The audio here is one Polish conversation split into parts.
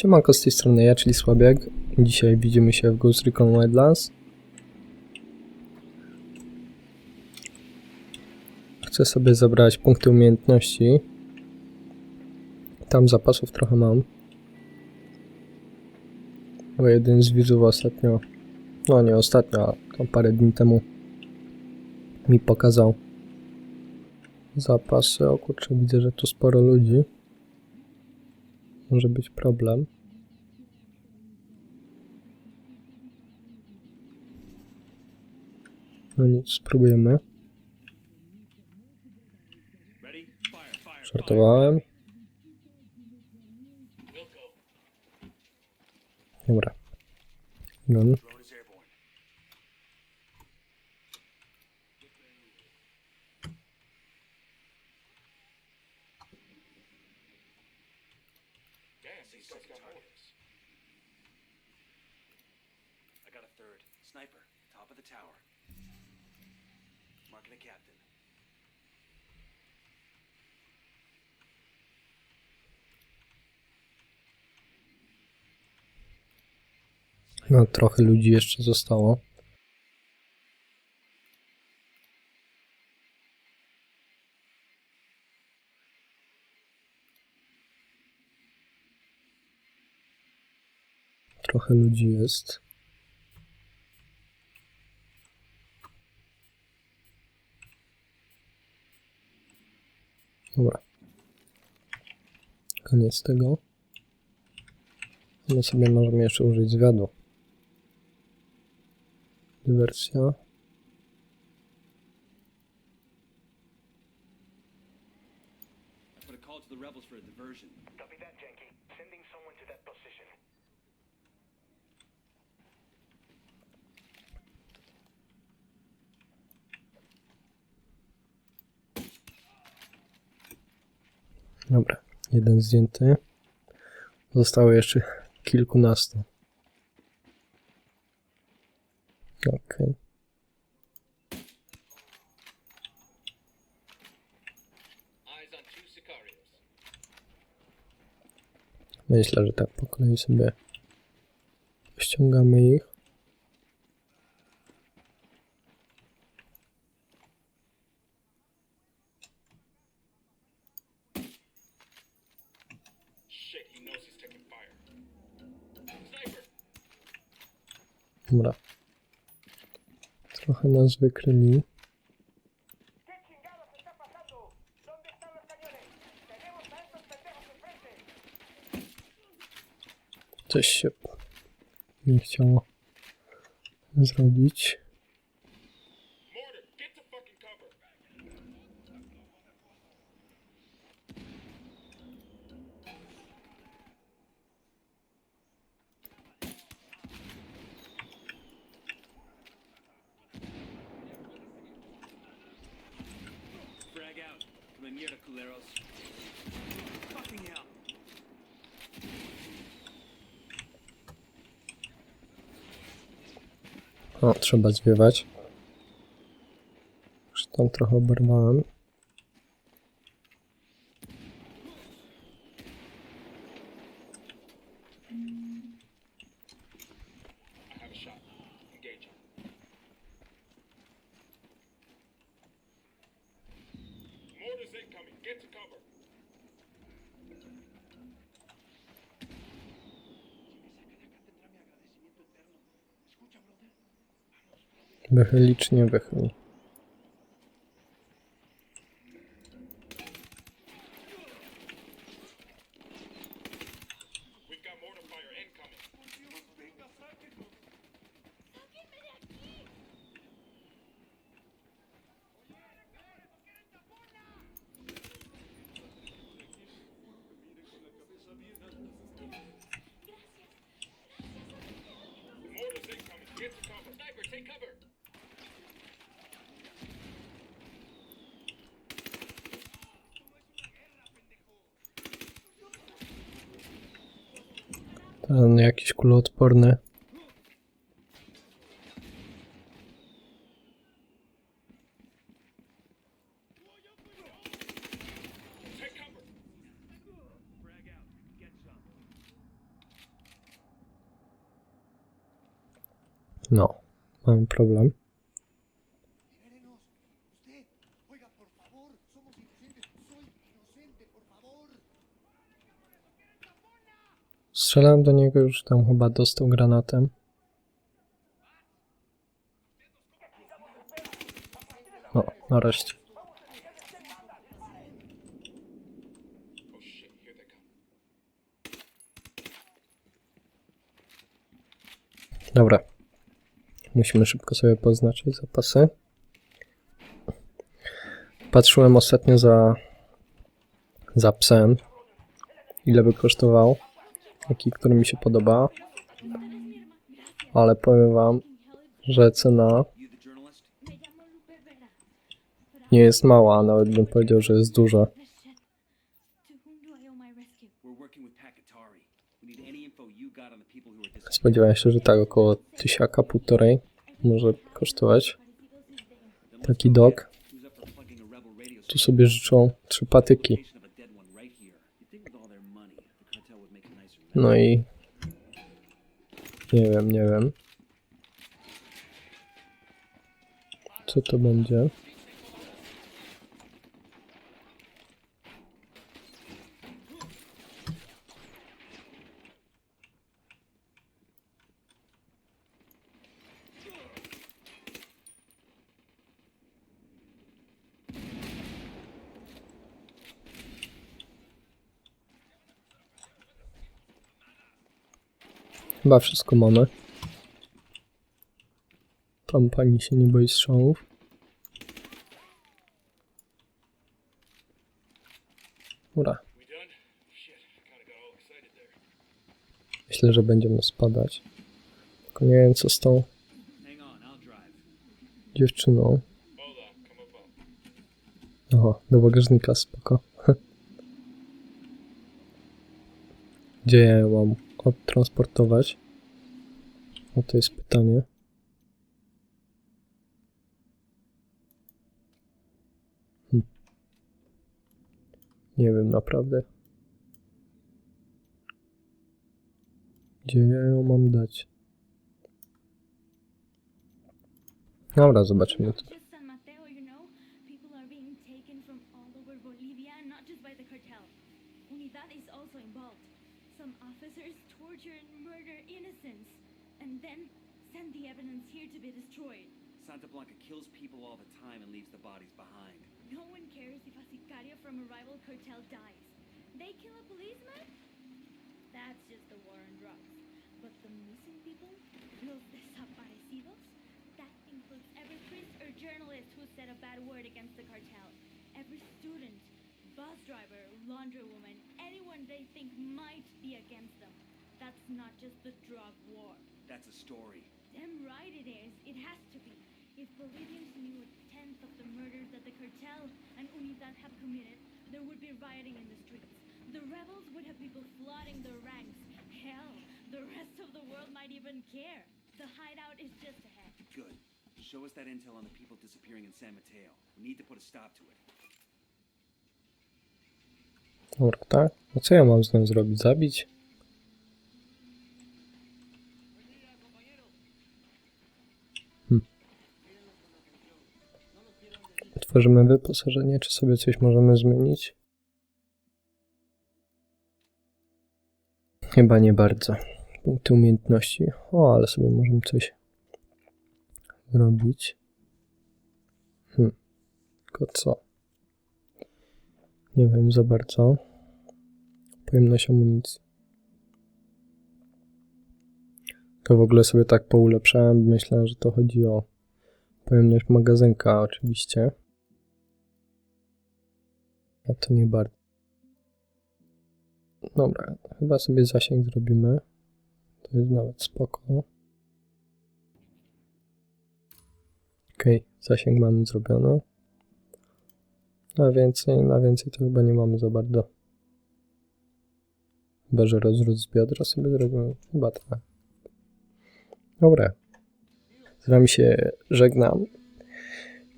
Siemanko z tej strony ja, czyli Słabiak. Dzisiaj widzimy się w Ghost Recon Wildlands. Chcę sobie zabrać punkty umiejętności. Tam zapasów trochę mam. Bo jeden z widzów ostatnio, no nie ostatnio, a tam parę dni temu mi pokazał zapasy. O kurczę, widzę, że tu sporo ludzi. Może być problem. No nic, spróbujemy. Żartowałem. Dobra. Third. Sniper, top of the tower. Marking captain. no, trochę ludzi jeszcze zostało. Trochę ludzi jest. Dobra. Koniec tego. My sobie możemy jeszcze użyć zwiadu. Dywersja. Dobra, jeden zdjęty. Zostało jeszcze kilkunastu. Okej. Myślę, że tak po kolei sobie ściągamy ich. Trochę nas wykryli. Coś się nie chciało zrobić. O, trzeba zwiewać. Już tam trochę oberwałem. Get to cover. Wychylić, nie wychyl. Ten jakiś kuloodporny. No, mamy problem. Strzelałem do niego już tam chyba dostał granatem. No, nareszcie. Dobra. Musimy szybko sobie poznaczyć zapasy. Patrzyłem ostatnio za, za psem. Ile by kosztował. Taki, który mi się podoba. Ale powiem wam, że cena nie jest mała, nawet bym powiedział, że jest duża. Spodziewałem się, że tak około tysiaka, półtorej może kosztować. Taki radio Tu sobie życzą trzy patyki. No i nie wiem, nie wiem. Co to będzie? Chyba wszystko mamy. Tam pani się nie boi strzałów. There. myślę, że będziemy spadać. Tylko nie wiem co z tą dziewczyną. Oho, do bagażnika, spoko. Gdzie ja mam odtransportować? O, to jest pytanie. Hm. Nie wiem naprawdę. Gdzie ja ją mam dać? Dobra, zobaczymy here to be destroyed. Santa Blanca kills people all the time and leaves the bodies behind. No one cares if a sicario from a rival cartel dies. They kill a policeman? That's just the war on drugs. But the missing people, los desaparecidos, that includes every priest or journalist who said a bad word against the cartel. Every student, bus driver, laundry woman, anyone they think might be against them. That's not just the drug war. That's a story. Damn right it is. It has to be. If Bolivians knew a tenth of the murders that the cartel and Unidad have committed, there would be rioting in the streets. The rebels would have people flooding their ranks. Hell, the rest of the world might even care. The hideout is just ahead. Good. Show us that intel on the people disappearing in San Mateo. We need to put a stop to it. Dobra, tak? A co ja mam z nią zrobić? Zabić? Tworzymy wyposażenie, czy sobie coś możemy zmienić? Chyba nie bardzo. Punkty umiejętności. O, ale sobie możemy coś zrobić. Hmm. Tylko co? Nie wiem za bardzo. Pojemność amunicji. To w ogóle sobie tak poulepszałem. Myślałem, że to chodzi o pojemność magazynka, oczywiście. A to nie bardzo. Dobra, chyba sobie zasięg zrobimy. To jest nawet spoko. Okej, zasięg mamy zrobiony. Na więcej, na więcej to chyba nie mamy za bardzo. Chyba, że rozrzut z biodra sobie zrobimy. Chyba tak. Dobra. Z wami się żegnam.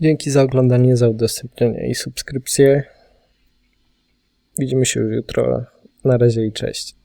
Dzięki za oglądanie, za udostępnienie i subskrypcję. Widzimy się już jutro. Na razie i cześć.